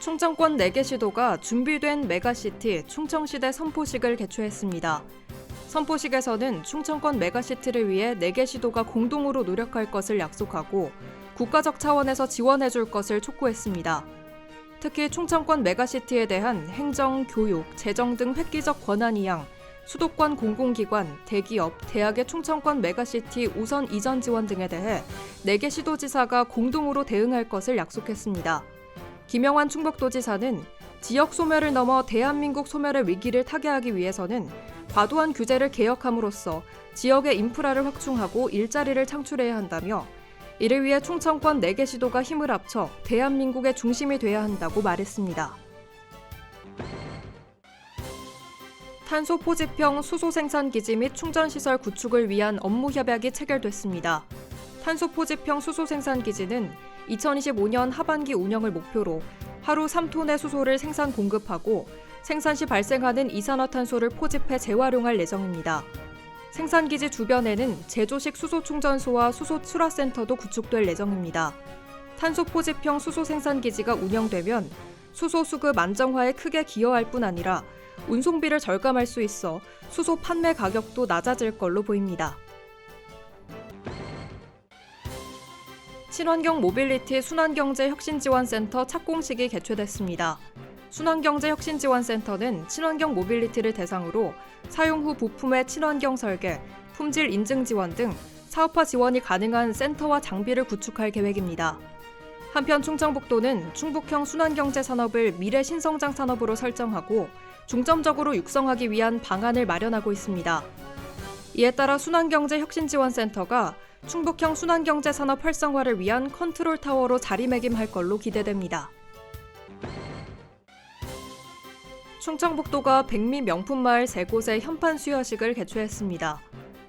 충청권 4개 시도가 준비된 메가시티 충청시대 선포식을 개최했습니다. 선포식에서는 충청권 메가시티를 위해 4개 시도가 공동으로 노력할 것을 약속하고 국가적 차원에서 지원해 줄 것을 촉구했습니다. 특히 충청권 메가시티에 대한 행정, 교육, 재정 등 획기적 권한 이양, 수도권 공공기관, 대기업, 대학의 충청권 메가시티 우선 이전 지원 등에 대해 4개 시도지사가 공동으로 대응할 것을 약속했습니다. 김영환 충북도지사는 지역 소멸을 넘어 대한민국 소멸의 위기를 타개하기 위해서는 과도한 규제를 개혁함으로써 지역의 인프라를 확충하고 일자리를 창출해야 한다며 이를 위해 충청권 4개 시도가 힘을 합쳐 대한민국의 중심이 돼야 한다고 말했습니다. 탄소 포집형 수소 생산 기지 및 충전 시설 구축을 위한 업무 협약이 체결됐습니다. 탄소 포집형 수소 생산 기지는 2025년 하반기 운영을 목표로 하루 3톤의 수소를 생산 공급하고 생산 시 발생하는 이산화탄소를 포집해 재활용할 예정입니다. 생산 기지 주변에는 제조식 수소 충전소와 수소 출하센터도 구축될 예정입니다. 탄소 포집형 수소 생산 기지가 운영되면 수소 수급 안정화에 크게 기여할 뿐 아니라 운송비를 절감할 수 있어 수소 판매 가격도 낮아질 걸로 보입니다. 친환경 모빌리티 순환경제혁신지원센터 착공식이 개최됐습니다. 순환경제혁신지원센터는 친환경 모빌리티를 대상으로 사용 후 부품의 친환경 설계, 품질 인증 지원 등 사업화 지원이 가능한 센터와 장비를 구축할 계획입니다. 한편 충청북도는 충북형 순환경제 산업을 미래 신성장 산업으로 설정하고 중점적으로 육성하기 위한 방안을 마련하고 있습니다. 이에 따라 순환경제혁신지원센터가 충북형 순환경제 산업 활성화를 위한 컨트롤 타워로 자리매김할 걸로 기대됩니다. 충청북도가 백미 명품마을 세 곳의 현판 수여식을 개최했습니다.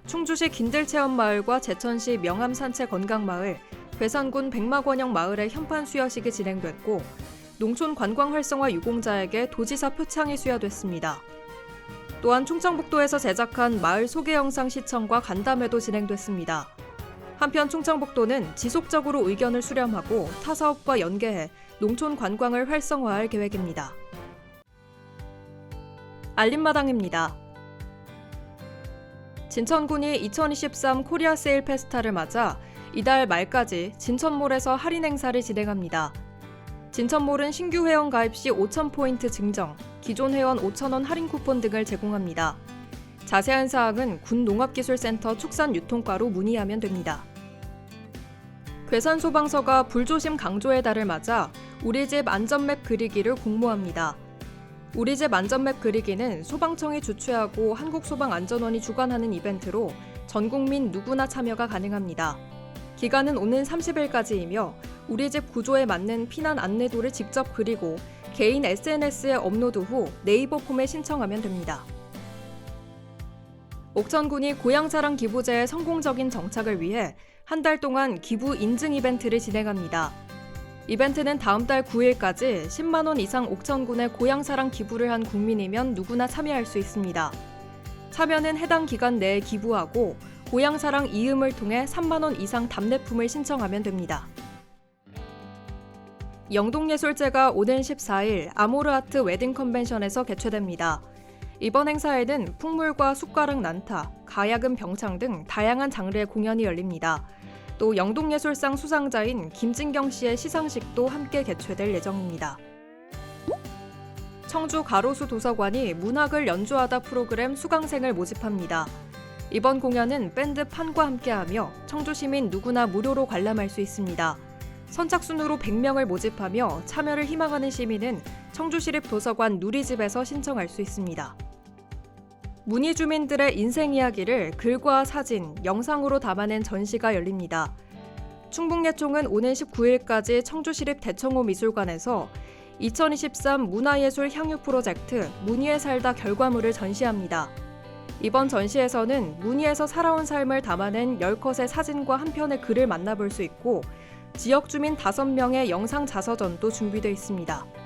충주시 긴들체험마을과 제천시 명암산채 건강마을, 괴산군 백마권영 마을의 현판 수여식이 진행됐고 농촌 관광 활성화 유공자에게 도지사 표창이 수여됐습니다. 또한 충청북도에서 제작한 마을 소개 영상 시청과 간담회도 진행됐습니다. 한편 충청북도는 지속적으로 의견을 수렴하고 타 사업과 연계해 농촌 관광을 활성화할 계획입니다. 알림마당입니다. 진천군이 2023 코리아 세일 페스타를 맞아 이달 말까지 진천몰에서 할인 행사를 진행합니다. 진천몰은 신규 회원 가입 시 5,000포인트 증정, 기존 회원 5,000원 할인 쿠폰 등을 제공합니다. 자세한 사항은 군 농업기술센터 축산유통과로 문의하면 됩니다. 괴산 소방서가 불조심 강조의 달을 맞아 우리 집 안전맵 그리기를 공모합니다. 우리 집 안전맵 그리기는 소방청이 주최하고 한국소방안전원이 주관하는 이벤트로 전 국민 누구나 참여가 가능합니다. 기간은 오는 30일까지이며 우리 집 구조에 맞는 피난 안내도를 직접 그리고 개인 SNS에 업로드 후 네이버 폼에 신청하면 됩니다. 옥천군이 고향자랑 기부제의 성공적인 정착을 위해 한 달 동안 기부 인증 이벤트를 진행합니다. 이벤트는 다음 달 9일까지 10만 원 이상 옥천군에 고향사랑 기부를 한 국민이면 누구나 참여할 수 있습니다. 참여는 해당 기간 내에 기부하고 고향사랑 이음을 통해 3만 원 이상 답례품을 신청하면 됩니다. 영동예술제가 오는 14일 아모르아트 웨딩 컨벤션에서 개최됩니다. 이번 행사에는 풍물과 숟가락 난타, 가야금 병창 등 다양한 장르의 공연이 열립니다. 또 영동예술상 수상자인 김진경 씨의 시상식도 함께 개최될 예정입니다. 청주 가로수 도서관이 문학을 연주하다 프로그램 수강생을 모집합니다. 이번 공연은 밴드 판과 함께하며 청주 시민 누구나 무료로 관람할 수 있습니다. 선착순으로 100명을 모집하며 참여를 희망하는 시민은 청주시립 도서관 누리집에서 신청할 수 있습니다. 문희 주민들의 인생 이야기를 글과 사진, 영상으로 담아낸 전시가 열립니다. 충북예총은 오는 19일까지 청주시립 대청호 미술관에서 2023 문화예술 향유 프로젝트 문희에 살다 결과물을 전시합니다. 이번 전시에서는 문희에서 살아온 삶을 담아낸 10컷의 사진과 한 편의 글을 만나볼 수 있고 지역 주민 5명의 영상 자서전도 준비되어 있습니다.